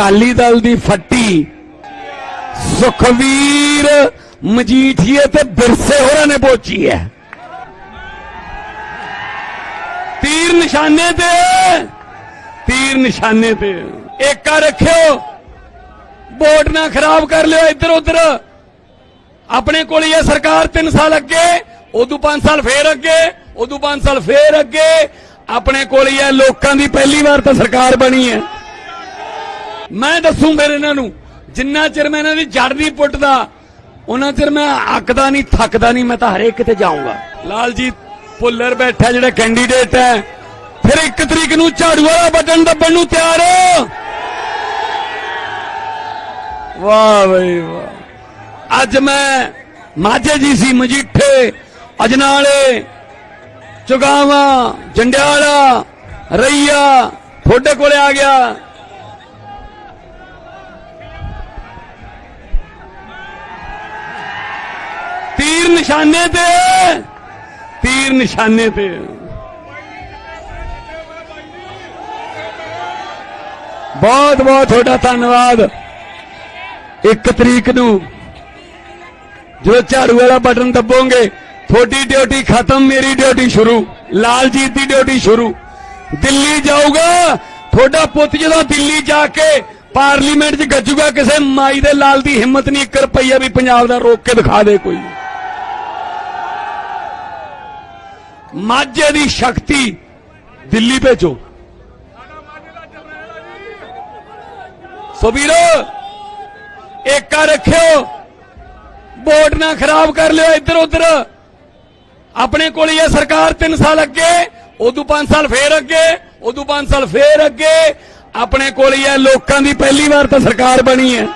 ਅਕਾਲੀ ਦਲ ਦੀ ਫੱਟੀ ਸੁਖਵੀਰ ਮਜੀਠੀਏ ਤੇ ਬਿਰਸੇ ਹੋਰਾਂ ਨੇ ਪੋਚੀ ਹੈ। ਤੀਰ ਨਿਸ਼ਾਨੇ ਤੇ, ਤੀਰ ਨਿਸ਼ਾਨੇ ਤੇ। ਏਕਾ ਰੱਖਿਓ, ਵੋਟ ਨਾ ਖਰਾਬ ਕਰ ਲਿਓ ਇੱਧਰ ਉੱਧਰ। ਆਪਣੇ ਕੋਲ ਹੀ ਹੈ ਸਰਕਾਰ 3 ਸਾਲ ਅੱਗੇ, ਉਦੋਂ 5 ਸਾਲ ਫੇਰ ਅੱਗੇ, ਉਦੋਂ 5 ਸਾਲ ਫੇਰ ਅੱਗੇ। ਆਪਣੇ ਕੋਲ ਹੀ ਹੈ ਲੋਕਾਂ ਦੀ ਪਹਿਲੀ ਵਾਰ ਤਾਂ ਸਰਕਾਰ ਬਣੀ ਹੈ। ਮੈਂ ਦੱਸੂ ਫਿਰ ਇਹਨਾਂ ਨੂੰ, ਜਿੰਨਾ ਚਿਰ ਮੈਂ ਇਹਨਾਂ ਦੀ ਜੜ ਨਹੀਂ ਪੁੱਟਦਾ, ਉਹਨਾਂ ਚਿਰ ਮੈਂ ਅੱਕਦਾ ਨਹੀਂ, ਥੱਕਦਾ ਨਹੀਂ, ਮੈਂ ਤਾਂ ਹਰੇਕ ਕਿਤੇ ਜਾਊਂਗਾ। ਲਾਲਜੀਤ ਭੁੱਲਰ ਬੈਠਾ ਜਿਹੜਾ ਕੈਂਡੀਡੇਟ ਹੈ, ਫਿਰ 1 ਤਰੀਕ ਨੂੰ ਝਾੜੂ ਵਾਲਾ ਬਟਨ ਦੱਬਣ ਨੂੰ ਤਿਆਰ। ਹੋ ਵਾਹ ਬਈ ਵਾਹ। ਅੱਜ ਮੈਂ ਮਾਝੇ ਜੀ ਸੀ, ਮਜੀਠੇ, ਅਜਨਾਲੇ, ਚੁਗਾਵਾ, ਜੰਡਿਆਲਾ, ਰਈਆ, ਤੁਹਾਡੇ ਕੋਲੇ ਆ ਗਿਆ। ਨਿਸ਼ਾਨੇ ਤੇ, ਤੀਰ ਨਿਸ਼ਾਨੇ ਤੇ। ਬਹੁਤ ਬਹੁਤ ਤੁਹਾਡਾ ਧੰਨਵਾਦ। ਇੱਕ ਤਰੀਕ ਨੂੰ ਜਦੋਂ ਝਾੜੂ ਵਾਲਾ ਬਟਨ ਦੱਬੋਗੇ, ਤੁਹਾਡੀ ਡਿਊਟੀ ਖਤਮ, ਮੇਰੀ ਡਿਊਟੀ ਸ਼ੁਰੂ, ਲਾਲਜੀਤ ਦੀ ਡਿਊਟੀ ਸ਼ੁਰੂ। ਦਿੱਲੀ ਜਾਊਗਾ, ਤੁਹਾਡਾ ਪੁੱਤ ਜਦੋਂ ਦਿੱਲੀ ਜਾ ਕੇ ਪਾਰਲੀਮੈਂਟ 'ਚ ਗੱਜੂਗਾ, ਕਿਸੇ ਮਾਈ ਦੇ ਲਾਲ ਦੀ ਹਿੰਮਤ ਨਹੀਂ 1 ਰੁਪਈਆ ਵੀ ਪੰਜਾਬ ਦਾ ਰੋਕ ਕੇ ਦਿਖਾ ਦੇ ਕੋਈ। ਮਾਝੇ ਦੀ ਸ਼ਕਤੀ ਦਿੱਲੀ ਭੇਜੋ। ਸੋ ਵੀਰੋ, ਏਕਾ ਰੱਖਿਓ। ਵੋਟ ਨਾ ਖਰਾਬ ਕਰ ਲਿਓ ਇੱਧਰ ਉੱਧਰ ਆਪਣੇ ਕੋਲ ਹੀ ਹੈ ਸਰਕਾਰ 3 ਸਾਲ ਅੱਗੇ, ਉਦੋਂ 5 ਸਾਲ ਫੇਰ ਅੱਗੇ, ਉਦੋਂ 5 ਸਾਲ ਫੇਰ ਅੱਗੇ। ਆਪਣੇ ਕੋਲ ਹੀ ਹੈ ਲੋਕਾਂ ਦੀ ਪਹਿਲੀ ਵਾਰ ਤਾਂ ਸਰਕਾਰ ਬਣੀ ਹੈ।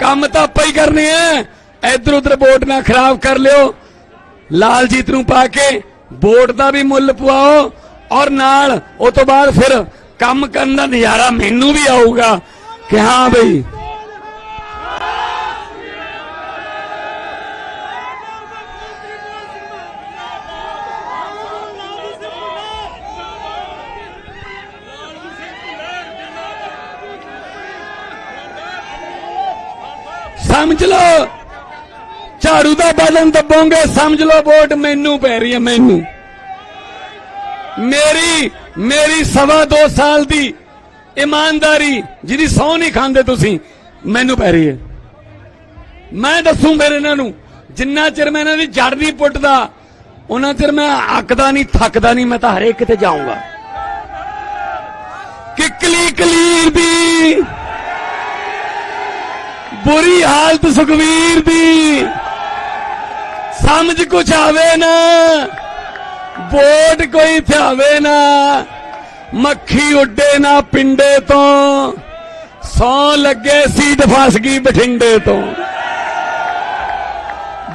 ਕੰਮ ਤਾਂ ਆਪਾਂ ਹੀ ਕਰਨੇ ਆ। ਇੱਧਰ ਉੱਧਰ ਵੋਟ ਨਾ ਖਰਾਬ ਕਰ ਲਿਓ। ਲਾਲਜੀਤ ਨੂੰ ਪਾ ਕੇ ਵੋਟ ਦਾ ਵੀ ਮੁੱਲ ਪਵਾਓ ਔਰ ਨਾਲ ਉਹ ਤੋਂ ਬਾਅਦ ਫਿਰ ਕੰਮ ਕਰਨ ਦਾ ਨਜ਼ਾਰਾ ਮੈਨੂੰ ਵੀ ਆਊਗਾ ਕਿ ਹਾਂ ਬਈ। ਸਮਝ ਲਓ। ਝਾੜੂ ਦਾ ਬਟਨ ਦੱਬੋਗੇ, ਸਮਝ ਲਓ ਵੋਟ ਮੈਨੂੰ ਪੈ ਰਹੀ ਹੈ, ਮੈਨੂੰ। ਮੇਰੀ ਮੇਰੀ ਸਵਾ ਦੋ ਸਾਲ ਦੀ ਇਮਾਨਦਾਰੀ, ਜਿਹਦੀ ਸੌ ਨਹੀਂ ਖਾਂਦੇ ਤੁਸੀਂ, ਮੈਨੂੰ ਪੈ ਰਹੀ ਹੈ। ਮੈਂ ਦੱਸੂ ਫਿਰ ਇਹਨਾਂ ਨੂੰ, ਜਿੰਨਾ ਚਿਰ ਮੈਂ ਇਹਨਾਂ ਦੀ ਜੜ ਨਹੀਂ ਪੁੱਟਦਾ, ਉਹਨਾਂ ਚਿਰ ਮੈਂ ਅੱਕਦਾ ਨਹੀਂ, ਥੱਕਦਾ ਨਹੀਂ, ਮੈਂ ਤਾਂ ਹਰੇਕ ਕਿਤੇ ਜਾਊਂਗਾ। ਕਿਕਲੀ ਕਲੀਰ ਦੀ, ਬੁਰੀ ਹਾਲਤ ਸੁਖਵੀਰ ਦੀ ਸਮਝ ਕੁਛ ਆਵੇ ਨਾ, ਵੋਟ ਕੋਈ ਥਿਆਵੇ ਨਾ, ਮੱਖੀ ਉੱਡੇ ਨਾ ਪਿੰਡੇ ਤੋਂ, ਸੌ ਲੱਗੇ ਸੀਟ ਫਸ ਗਈ ਬਠਿੰਡੇ ਤੋਂ।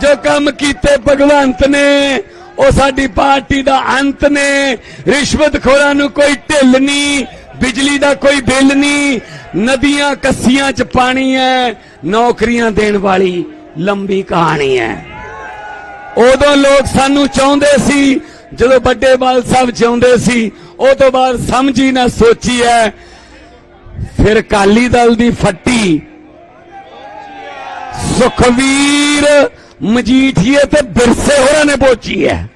ਜੋ ਕੰਮ ਕੀਤੇ ਭਗਵੰਤ ਨੇ, ਉਹ ਸਾਡੀ ਪਾਰਟੀ ਦਾ ਅੰਤ ਨੇ। ਰਿਸ਼ਵਤ ਖੋਰਾਂ ਨੂੰ ਕੋਈ ਢਿੱਲ ਨਹੀਂ, ਬਿਜਲੀ ਦਾ ਕੋਈ ਬਿੱਲ ਨਹੀਂ, ਨਦੀਆਂ ਕੱਸੀਆਂ 'ਚ ਪਾਣੀ ਹੈ, ਨੌਕਰੀਆਂ ਦੇਣ ਵਾਲੀ ਲੰਬੀ ਕਹਾਣੀ ਹੈ। ਉਦੋਂ ਲੋਕ ਸਾਨੂੰ ਚਾਹੁੰਦੇ ਸੀ, ਜਦੋਂ ਵੱਡੇ ਬਾਲ ਸਾਹਿਬ ਚਾਹੁੰਦੇ ਸੀ, ਉਹ ਤੋਂ ਬਾਅਦ ਸਮਝੀ ਨਾ ਸੋਚੀ ਹੈ ਫਿਰ ਕਾਲੀ ਦਲ ਦੀ ਫੱਟੀ। ਸੁਖਵੀਰ ਮਜੀਠੀਏ ਤੇ ਬਿਰਸੇ ਹੋਰਾਂ ਨੇ ਪੋਚੀ ਹੈ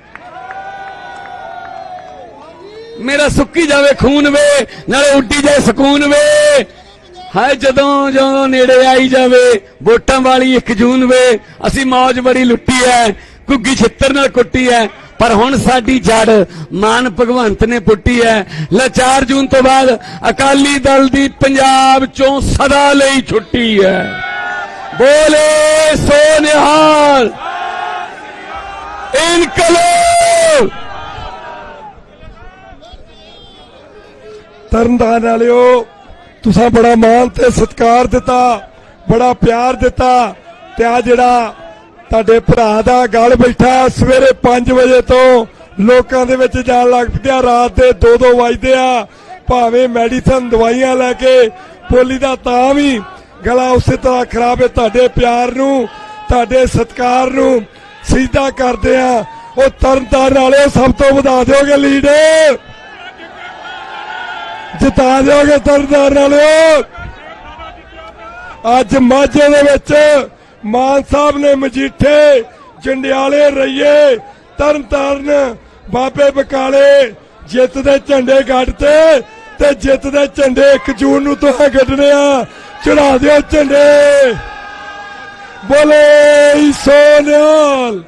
ਮੇਰਾ ਸੁੱਕੀ ਜਾਵੇ ਖੂਨ ਵੇ, ਨਾਲੇ ਉੱਡੀ ਜਾਏ ਸਕੂਨ ਵੇ। ਹਾਏ, ਜਦੋਂ ਜਦੋਂ ਨੇੜੇ ਆਈ ਜਾਵੇ, ਵੋਟਾਂ ਵਾਲੀ 1 ਜੂਨ ਵੇ, ਅਸੀਂ ਮੌਜ ਬੜੀ ਲੁੱਟੀ ਐ। ਘੁੱਗੀ ਛਿੱਤਰ ਨਾਲ ਕੁੱਟੀ ਹੈ, ਪਰ ਹੁਣ ਸਾਡੀ ਜੜ ਮਾਨ ਭਗਵੰਤ ਨੇ ਪੁੱਟੀ ਹੈ। ਲੈ 4 ਜੂਨ ਤੋਂ ਬਾਅਦ ਅਕਾਲੀ ਦਲ ਦੀ ਪੰਜਾਬ ਚੋਂ ਸਦਾ ਲਈ ਛੁੱਟੀ ਹੈ। ਬੋਲੇ ਸੋ ਨਿਹਾਲ। ਇਨਕਲਾਬ। ਤਰਨਤਾਰਨ ਵਾਲਿਓ, ਤੁਸੀਂ ਬੜਾ ਮਾਣ ਤੇ ਸਤਿਕਾਰ ਦਿੱਤਾ, ਬੜਾ ਪਿਆਰ ਦਿੱਤਾ ਤੇ ਆ ਜਿਹੜਾ ਤੁਹਾਡੇ ਭਰਾ ਦਾ ਗਲ ਬੈਠਾ ਸਵੇਰੇ 5 ਵਜੇ ਤੋਂ ਲੋਕਾਂ ਦੇ ਵਿੱਚ ਜਾਣ ਲੱਗ ਪਿਆ। ਰਾਤ ਦੇ 2-2 ਵਜਦੇ ਆ। ਭਾਵੇਂ ਮੈਡੀਸਨ ਦਵਾਈਆਂ ਲੈ ਕੇ ਪੋਲੀ ਦਾ ਤਾਂ ਵੀ ਗਲਾ ਉਸੇ ਤਰ੍ਹਾਂ ਖਰਾਬ ਹੈ। ਤੁਹਾਡੇ ਪਿਆਰ ਨੂੰ, ਤੁਹਾਡੇ ਸਤਿਕਾਰ ਨੂੰ ਸਿੱਧਾ ਕਰਦੇ ਆ। ਉਹ ਤਰਨਤਾਰਨ ਵਾਲਿਓ ਸਭ ਤੋਂ ਵਧਾ ਦਿਓਗੇ ਲੀਡਰ? ਜਿਤਾ ਦਿਓਗੇ ਤਰਨਤਾਰਨ ਵਾਲਿਓ? ਅੱਜ ਮਾਝੇ ਦੇ ਵਿੱਚ ਮਾਨ ਸਾਹਿਬ ਨੇ ਮਜੀਠੇ, ਜੰਡਿਆਲੇ ਰਈਏ, ਤਰਨਤਾਰਨ, ਬਾਬੇ ਬਕਾਲੇ, ਜਿੱਤ ਦੇ ਝੰਡੇ ਗੱਡ ਤੇ ਜਿੱਤ ਦੇ ਝੰਡੇ 1 ਜੂਨ ਨੂੰ ਤੁਹਾਂ ਗੱਡਣੇ ਆ। ਚੜਾ ਦਿਓ ਝੰਡੇ। ਬੋਲੇ ਸੋਨਿਆਲ